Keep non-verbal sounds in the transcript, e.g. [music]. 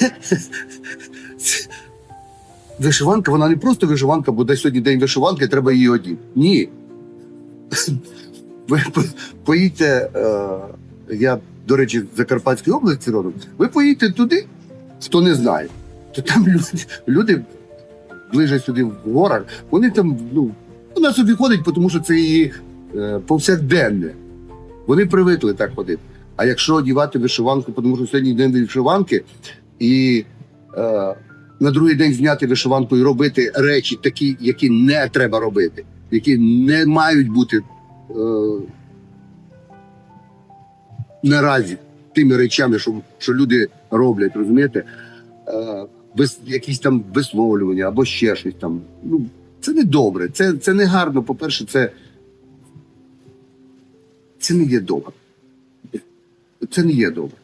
[laughs] Вишиванка, вона не просто вишиванка, бо десь сьогодні день вишиванки, треба її одіти. Ні. [laughs] Ви поїдьте, е, я, до речі, в Закарпатській області родом, ви поїдьте туди, хто не знає, то там люди, люди ближе сюди в горах, вони там, ну, вона собі ходить, тому що це її е, повсякденне. Вони привикли так ходити. А якщо одівати вишиванку, тому що сьогодні день вишиванки, і е, на другий день зняти вишиванку і робити речі такі, які не треба робити, які не мають бути е, наразі тими речами, що, що люди роблять, розумієте? Е, без якісь там висловлювання або ще щось там. Ну, це не добре, це, це не гарно. По-перше, це, це не є добре. Це не є добре.